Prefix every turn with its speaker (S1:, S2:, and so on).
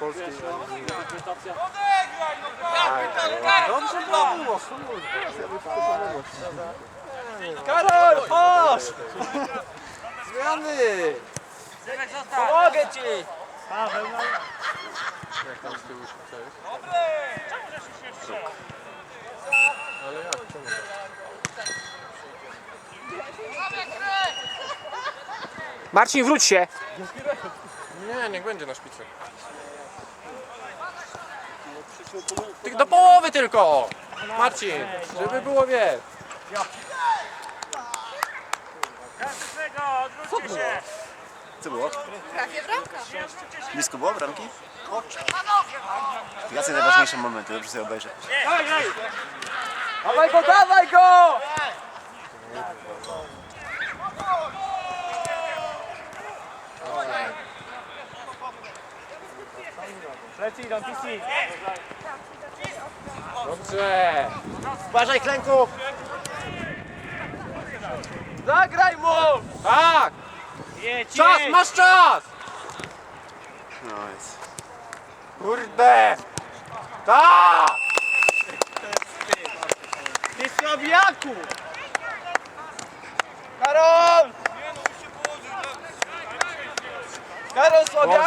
S1: Polskiej.
S2: Dobrze było, Karol, chodź! Zmiany! Pomogę ci!
S1: Jak tam z tyłu się przejść?
S3: Marcin, wróć się.
S1: Nie, niech będzie na szpicy.
S2: Ty do połowy tylko! Marcin, żeby było wiesz. Co było?
S4: Co było?
S5: Prawie bramka.
S4: Blisko było bramki? Jacy najważniejsze momenty, dobrze sobie obejrzę.
S2: Dawaj go, dawaj go! Dobrze!
S4: Uważaj, klęku!
S2: Zagraj mu! Tak! Czas, masz czas!
S4: No jest.
S2: Kurde! Tak!
S4: Ty słabiaku!
S2: Karol! Karol Sławiak!